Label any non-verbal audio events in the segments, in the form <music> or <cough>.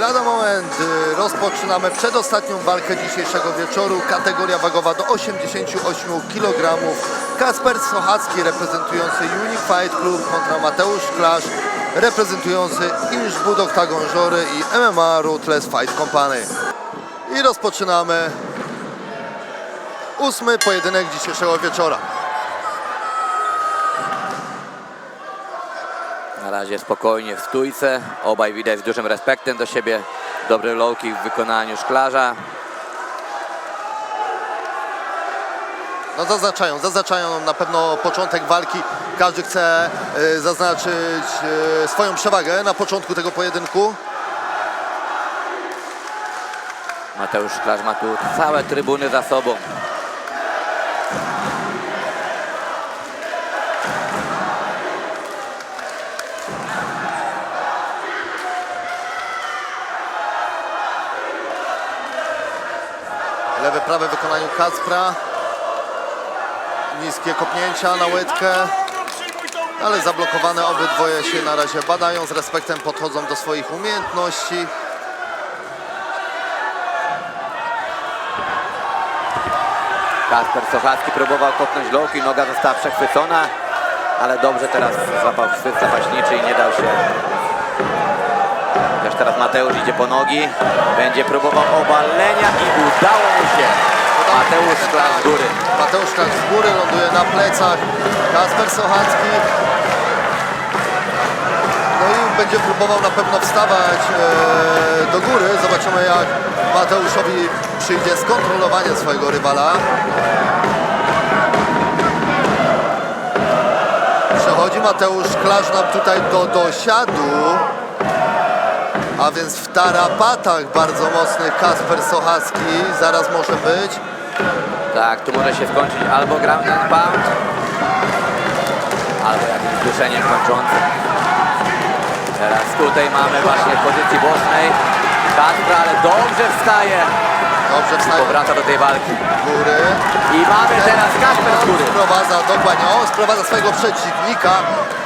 Lada moment y, rozpoczynamy przedostatnią walkę dzisiejszego wieczoru. Kategoria wagowa do 88 kg. Kasper Sochacki reprezentujący Fight Club kontra Mateusz Klasz reprezentujący Innsbruck Octagon Żory i MMA Ruthless Fight Company. I rozpoczynamy ósmy pojedynek dzisiejszego wieczora. Na razie spokojnie w stójce. Obaj widać z dużym respektem do siebie. Dobry low kick w wykonaniu szklarza. No zaznaczają, zaznaczają na pewno początek walki. Każdy chce y, zaznaczyć y, swoją przewagę na początku tego pojedynku. Mateusz Szklarz ma tu całe trybuny za sobą. Prawe wykonaniu Kacpra. Niskie kopnięcia na łydkę. Ale zablokowane obydwoje się na razie badają, z respektem podchodzą do swoich umiejętności. Kasper Sochacki próbował kopnąć low kick. Noga została przechwycona. Ale dobrze teraz złapał chwyt zapaśniczy i nie dał się. Teraz Mateusz idzie po nogi. Będzie próbował obalenia i udało mu się. Mateusz Szklarz z góry. Mateusz Kacz z góry ląduje na plecach. Kasper Sochacki. No i będzie próbował na pewno wstawać e, do góry. Zobaczymy jak Mateuszowi przyjdzie skontrolowanie swojego rywala. Przechodzi Mateusz Klarz nam tutaj do dosiadu. A więc w tarapatach bardzo mocnych Kasper Sochacki zaraz może być. Tak, tu może się skończyć albo ground and pound, albo jakimś duszeniem kończącym. Teraz tutaj mamy właśnie w pozycji bocznej Kacpra, ale dobrze wstaje Dobrze i wstaje powraca do tej walki. góry. I mamy teraz góry. Sprowadza, dokładnie, on sprowadza swojego przeciwnika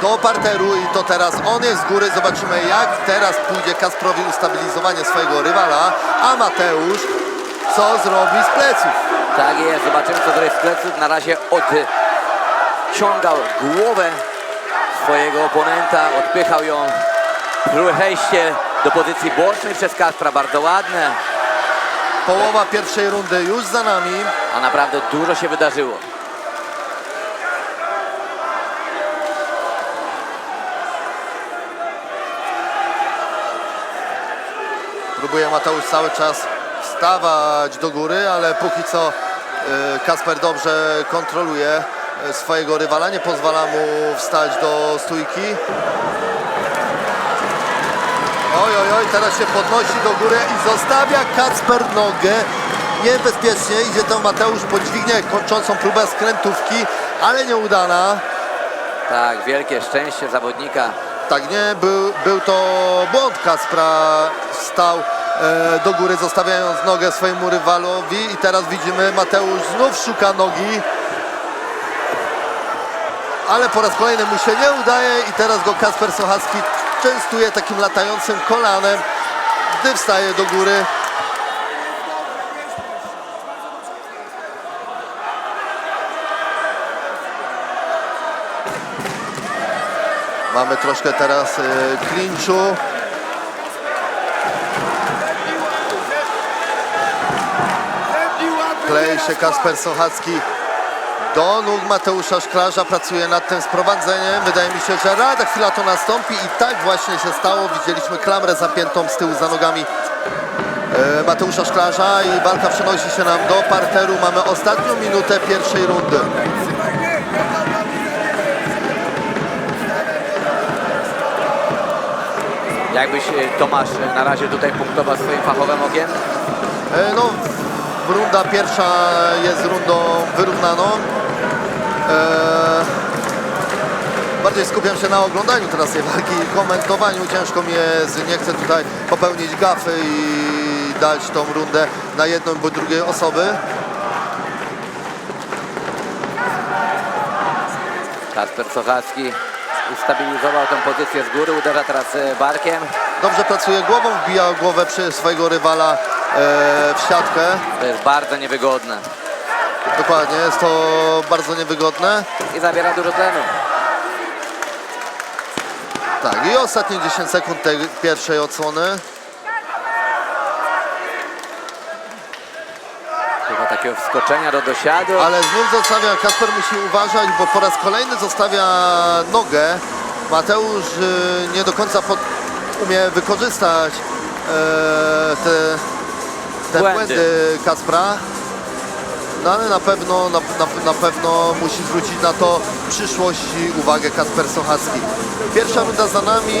do parteru i to teraz on jest z góry. Zobaczymy jak teraz pójdzie Kasprowi ustabilizowanie swojego rywala, a Mateusz co zrobi z pleców. Tak jest, zobaczymy co zrobi z pleców. Na razie odciągał głowę swojego oponenta, odpychał ją. Przejście do pozycji bocznej przez Kacpra, bardzo ładne, Połowa pierwszej rundy już za nami. a naprawdę dużo się wydarzyło. Próbuje Mateusz cały czas wstawać do góry, ale póki co e, Kasper dobrze kontroluje e, swojego rywala, nie pozwala mu wstać do stójki. Oj, oj, oj, teraz się podnosi do góry i zostawia Kacper nogę. Niebezpiecznie idzie tam Mateusz po dźwignię kończącą próbę skrętówki, ale nieudana. Tak, wielkie szczęście zawodnika. Tak, nie, był, był to błąd Kaspra. Stał do góry, zostawiając nogę swojemu rywalowi i teraz widzimy Mateusz znów szuka nogi. Ale po raz kolejny mu się nie udaje i teraz go Kasper Sochacki częstuje takim latającym kolanem, gdy wstaje do góry. Mamy troszkę teraz e, klinczu. Się Kasper Sochacki do nóg Mateusza Szklarza, pracuje nad tym sprowadzeniem. Wydaje mi się, że rada chwila to nastąpi i tak właśnie się stało. Widzieliśmy klamrę zapiętą z tyłu za nogami e, Mateusza Szklarza i walka przenosi się nam do parteru. Mamy ostatnią minutę pierwszej rundy. Jakbyś e, Tomasz e, na razie tutaj punktował swoim fachowym okiem? No, runda pierwsza jest rundą wyrównaną. E, bardziej skupiam się na oglądaniu teraz tej walki i komentowaniu. Ciężko mi jest, nie chcę tutaj popełnić gafy i dać tą rundę na jedną bądź drugiej osoby. Kasper Sochacki ustabilizował tę pozycję z góry, uderza teraz e, barkiem. Dobrze pracuje głową, wbija głowę przy swojego rywala w siatkę. To jest bardzo niewygodne Dokładnie, jest to bardzo niewygodne. i zabiera dużo tlenu. Tak, i ostatnie 10 sekund tej pierwszej odsłony. Chyba takiego wskoczenia do dosiadu. Ale znów zostawia, Kasper musi uważać, bo po raz kolejny zostawia nogę. Mateusz y, nie do końca pod, umie wykorzystać e, te, te Błędy. błędy. Kaspra. No ale na pewno, na, na, na pewno musi zwrócić na to w przyszłości uwagę Kasper Sochacki. Pierwsza runda za nami.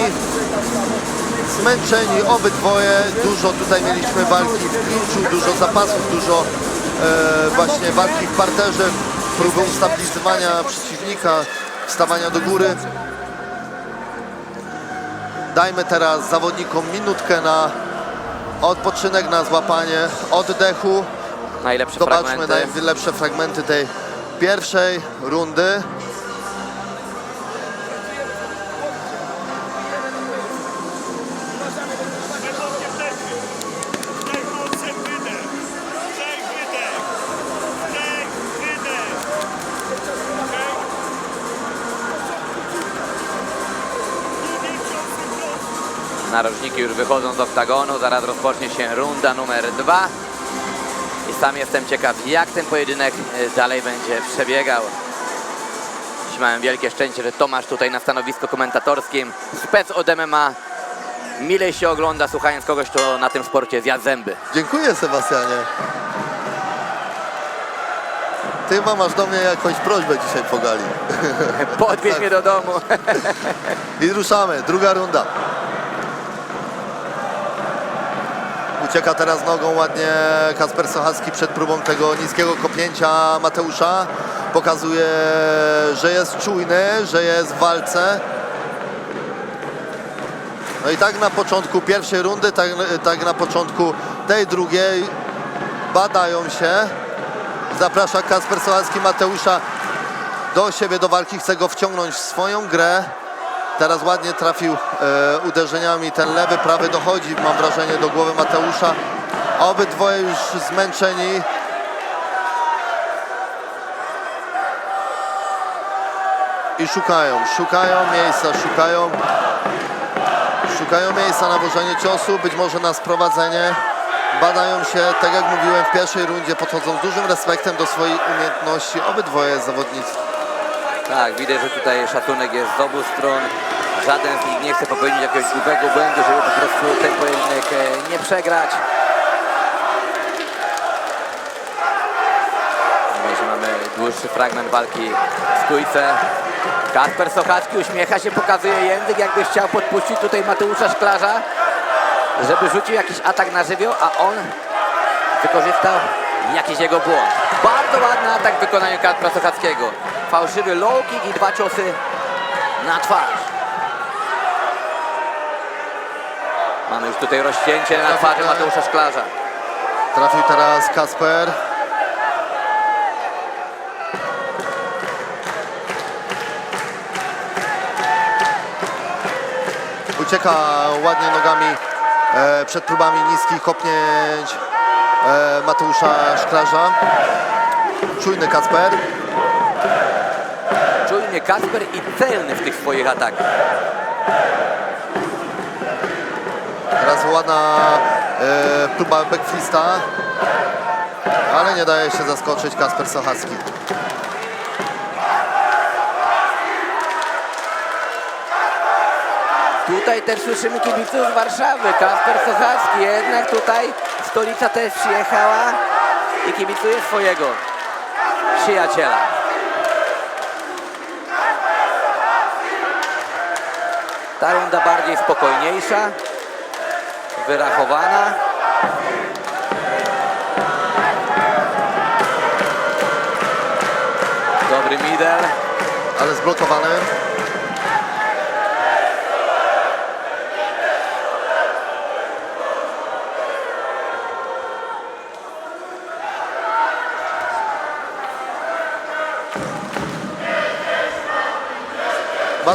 Zmęczeni obydwoje. Dużo tutaj mieliśmy walki w klinczu, dużo zapasów, dużo e, właśnie walki w parterze, próby ustabilizowania przeciwnika, wstawania do góry. Dajmy teraz zawodnikom minutkę na odpoczynek, na złapanie oddechu. Najlepsze Zobaczmy fragmenty. najlepsze fragmenty tej pierwszej rundy. Narożniki już wychodzą z oktagonu, zaraz rozpocznie się runda numer dwa. I sam jestem ciekaw, jak ten pojedynek e, dalej będzie przebiegał. Dziś Miałem wielkie szczęście, że Tomasz tutaj na stanowisku komentatorskim. Spec od MMA. Milej się ogląda, słuchając kogoś, kto na tym sporcie zjadł zęby. Dziękuję Sebastianie. Ty chyba masz do mnie jakąś prośbę dzisiaj po gali. Podwieź <laughs> mnie do domu. I ruszamy, druga runda. Ucieka teraz nogą ładnie Kasper Sochacki przed próbą tego niskiego kopnięcia Mateusza. Pokazuje, że jest czujny, że jest w walce. No i tak na początku pierwszej rundy, tak, tak na początku tej drugiej badają się. Zaprasza Kasper Sochacki Mateusza do siebie, do walki, chce go wciągnąć w swoją grę. Teraz ładnie trafił e, uderzeniami, ten lewy, prawy dochodzi, mam wrażenie, do głowy Mateusza. Obydwoje już zmęczeni. I szukają, szukają miejsca, szukają, szukają miejsca na włożenie ciosu, być może na sprowadzenie. Badają się, tak jak mówiłem, w pierwszej rundzie podchodzą z dużym respektem do swoich umiejętności. Obydwoje zawodnicy. Tak, widać, że tutaj szacunek jest z obu stron. Żaden z nich nie chce popełnić jakiegoś grubego błędu, żeby po prostu ten pojedynek e, nie przegrać. Myślę, mamy dłuższy fragment walki w stójce. Kasper Sochacki uśmiecha się, pokazuje język, jakby chciał podpuścić tutaj Mateusza Szklarza, żeby rzucił jakiś atak na żywioł, a on wykorzystał jakiś jego błąd. Bardzo ładny atak w wykonaniu Kacpra Sochackiego. Fałszywy low kick i dwa ciosy na twarz. Mamy już tutaj rozcięcie na twarzy Mateusza Szklarza. Trafił teraz Kasper. Ucieka ładnie nogami e, przed próbami niskich kopnięć e, Mateusza Szklarza. Czujny Kasper. Kacper i celny w tych swoich atakach. Teraz ładna e, próba backfista. Ale nie daje się zaskoczyć Kasper Sochacki. Tutaj też słyszymy kibiców z Warszawy. Kasper Sochacki jednak tutaj stolica też przyjechała i kibicuje swojego przyjaciela. Ta runda bardziej spokojniejsza, wyrachowana. Dobry middle. Ale zblokowany.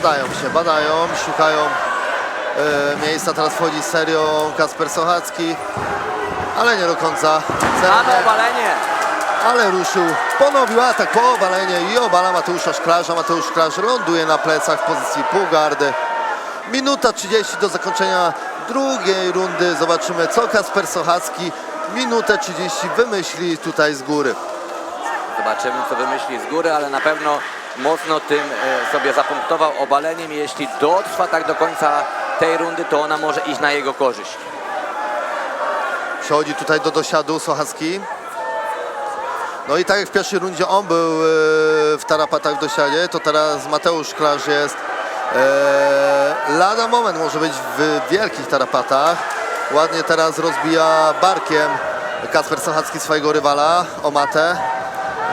Badają się, badają, szukają e, miejsca. Teraz wchodzi serio Kasper Sochacki, ale nie do końca. Mamy obalenie. Ale ruszył, ponowił atak po obalenie i obala Mateusza Szklarza. Mateusz Szklarz ląduje na plecach w pozycji półgardy. Minuta 30 do zakończenia drugiej rundy. Zobaczymy, co Kasper Sochacki minutę 30 wymyśli tutaj z góry. Zobaczymy, co wymyśli z góry, ale na pewno mocno tym e, sobie zapunktował obaleniem. Jeśli dotrwa tak do końca tej rundy, to ona może iść na jego korzyść. Przechodzi tutaj do dosiadu Sochacki. No i tak jak w pierwszej rundzie on był e, w tarapatach w dosiadzie, to teraz Mateusz Szklarz jest e, lada moment może być w wielkich tarapatach. Ładnie teraz rozbija barkiem Kasper Sochacki swojego rywala o matę.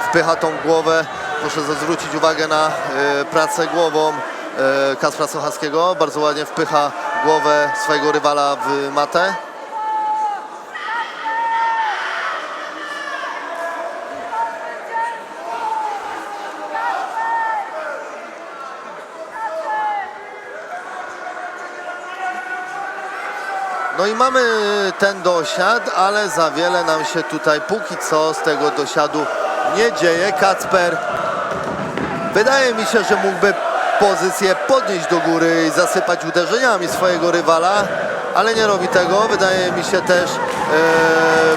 Wpycha tą głowę. Proszę zwrócić uwagę na e, pracę głową e, Kaspra Sochackiego. Bardzo ładnie wpycha głowę swojego rywala w matę. No i mamy ten dosiad, ale za wiele nam się tutaj póki co z tego dosiadu nie dzieje. Kacper wydaje mi się, że mógłby pozycję podnieść do góry i zasypać uderzeniami swojego rywala, ale nie robi tego. Wydaje mi się też e,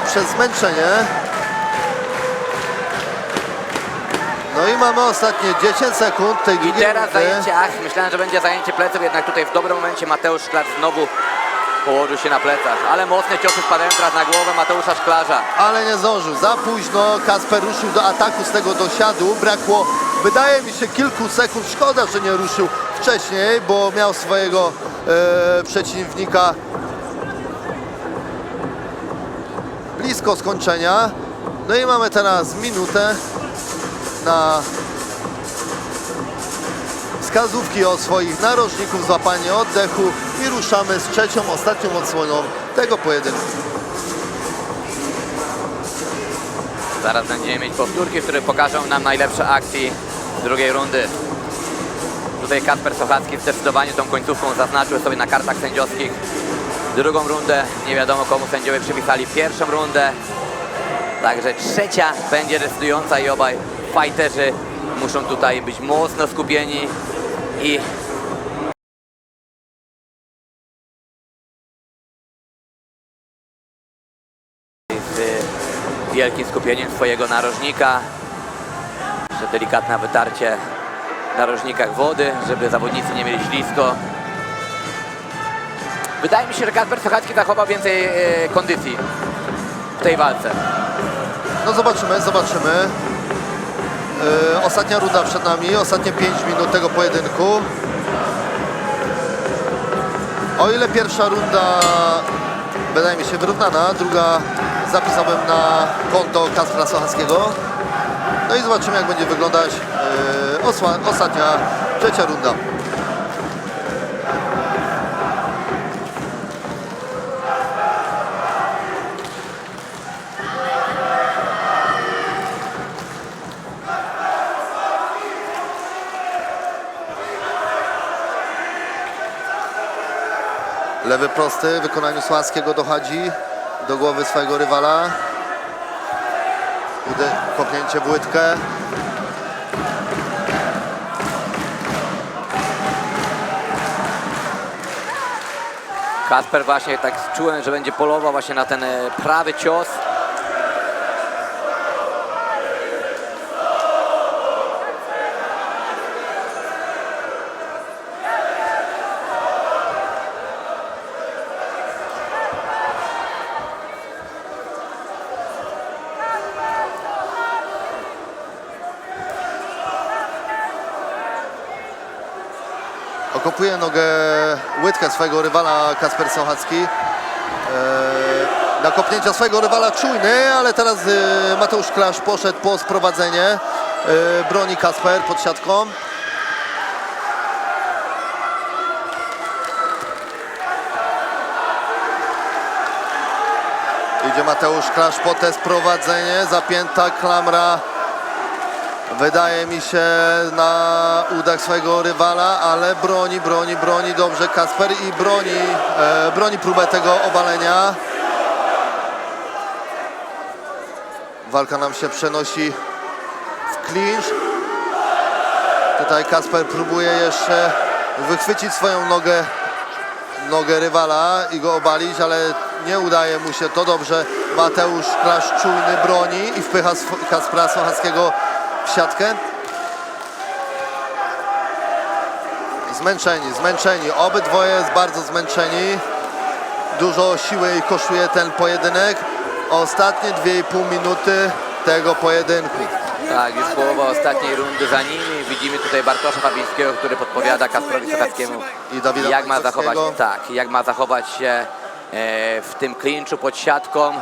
przez zmęczenie. No i mamy ostatnie 10 sekund tej I drugiej teraz rundy. zajęcie, ach, myślałem, że będzie zajęcie pleców, jednak tutaj w dobrym momencie Mateusz Szklarz znowu położył się na plecach. Ale mocne ciosy spadają teraz na głowę Mateusza Szklarza. ale nie zdążył. Za późno Kasper ruszył do ataku z tego dosiadu. Brakło, wydaje mi się, kilku sekund. Szkoda, że nie ruszył wcześniej, bo miał swojego e, przeciwnika blisko skończenia. No i mamy teraz minutę na wskazówki od swoich narożników, złapanie oddechu i ruszamy z trzecią, ostatnią odsłoną tego pojedynku. Zaraz będziemy mieć powtórki, które pokażą nam najlepsze akcje drugiej rundy. Tutaj Kasper Sochacki zdecydowanie tą końcówką zaznaczył sobie na kartach sędziowskich drugą rundę. Nie wiadomo komu sędziowie przypisali pierwszą rundę. Także trzecia będzie decydująca i obaj fighterzy muszą tutaj być mocno skupieni i z wielkim skupieniem swojego narożnika. Jeszcze delikatne wytarcie narożnikach wody, żeby zawodnicy nie mieli ślisko. Wydaje mi się, że Kasper Sochacki zachował więcej e, kondycji w tej walce. No zobaczymy, zobaczymy. Yy, ostatnia runda przed nami, ostatnie 5 minut tego pojedynku. O ile pierwsza runda wydaje mi się wyrównana, druga zapisałbym na konto Kaspra Sochackiego. No i zobaczymy jak będzie wyglądać osła- ostatnia, trzecia runda. Lewy prosty w wykonaniu Słańskiego dochodzi do głowy swojego rywala. Ude- Kopnięcie w łydkę. Kasper właśnie tak czułem, że będzie polował właśnie na ten e, prawy cios. Okopuje nogę, łydkę swojego rywala Kasper Sochacki. Eee, na kopnięcia swojego rywala czujny, ale teraz e, Mateusz Klasz poszedł po sprowadzenie. E, broni Kasper pod siatką. Idzie Mateusz Klasz po te sprowadzenie. Zapięta klamra Wydaje mi się na udach swojego rywala, ale broni, broni, broni dobrze Kasper i broni, e, broni próbę tego obalenia. Walka nam się przenosi w clinch. Tutaj Kasper próbuje jeszcze wychwycić swoją nogę, nogę rywala i go obalić, ale nie udaje mu się to dobrze. Mateusz Klasz czujny broni i wpycha Kaspra Sochackiego w siatkę. Zmęczeni, zmęczeni. Obydwoje jest bardzo zmęczeni. Dużo siły ich kosztuje ten pojedynek. Ostatnie 2,5 minuty tego pojedynku. Tak, już połowa ostatniej rundy za nimi. Widzimy tutaj Bartosza Fabińskiego, który podpowiada Kasprowi Sochackiemu, I Dawida jak ma zachować, tak, jak ma zachować się e, w tym klinczu pod siatką.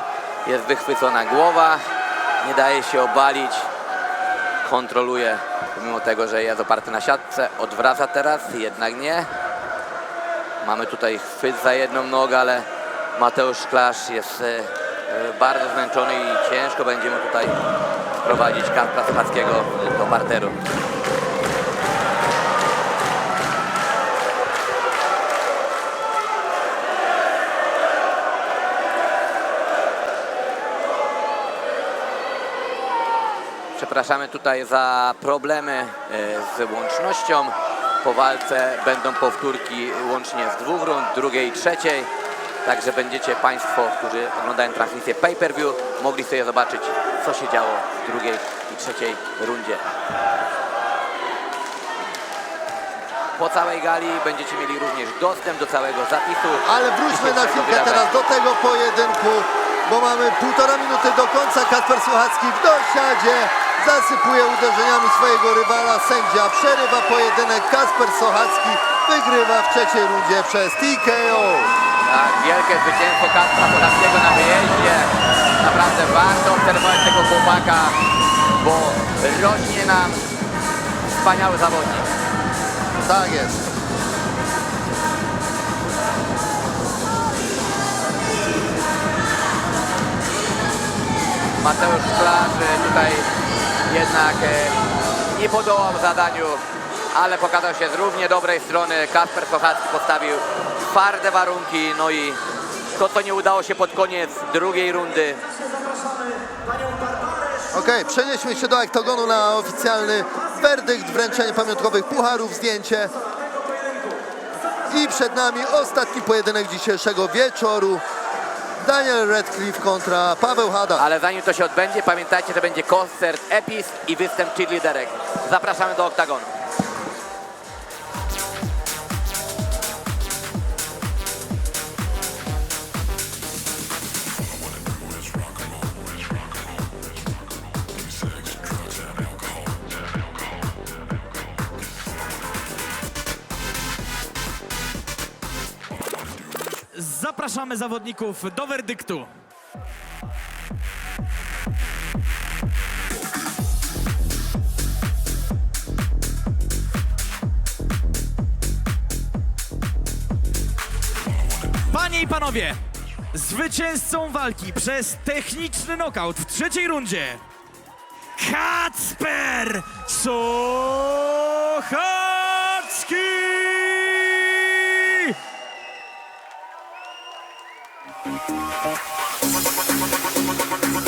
Jest wychwycona głowa, nie daje się obalić, kontroluje, pomimo tego, że jest oparty na siatce, odwraca teraz, jednak nie. Mamy tutaj chwyt za jedną nogę, ale Mateusz Klasz jest e, bardzo zmęczony i ciężko będzie mu tutaj prowadzić Kaspra Sochackiego do parteru. Przepraszamy tutaj za problemy e, z łącznością. Po walce będą powtórki łącznie z dwóch rund, drugiej i trzeciej. Także będziecie Państwo, którzy oglądają transmisję pay-per-view, mogli sobie zobaczyć, co się działo w drugiej i trzeciej rundzie. Po całej gali będziecie mieli również dostęp do całego zapisu. Ale wróćmy na chwilkę teraz do tego pojedynku, bo mamy półtora minuty do końca. Kasper Słuchacki w dosiadzie zasypuje uderzeniami swojego rywala. Sędzia przerywa pojedynek. Kasper Sochacki wygrywa w trzeciej rundzie przez TKO. Tak, wielkie zwycięstwo Kacpra Podlaskiego na wyjeździe. Naprawdę warto obserwować tego chłopaka, bo rośnie nam wspaniały zawodnik. Tak jest. Mateusz Szklarz tutaj jednak e, nie podołał zadaniu, ale pokazał się z równie dobrej strony. Kasper Sochacki postawił twarde warunki, no i to, co nie udało się pod koniec drugiej rundy, Okej, przenieśmy się do oktagonu na oficjalny werdykt, wręczenie pamiątkowych pucharów, zdjęcie. I przed nami ostatni pojedynek dzisiejszego wieczoru. Daniel Radcliffe kontra Paweł Hada. ale zanim to się odbędzie, pamiętajcie, że będzie koncert Epis i występ cheerleaderek. Zapraszamy do oktagonu. Zapraszamy zawodników do werdyktu. Panie i panowie, zwycięzcą walki przez techniczny knockout w trzeciej rundzie Kacper Sochacki! バタバタバタバタバタバタバタバタ。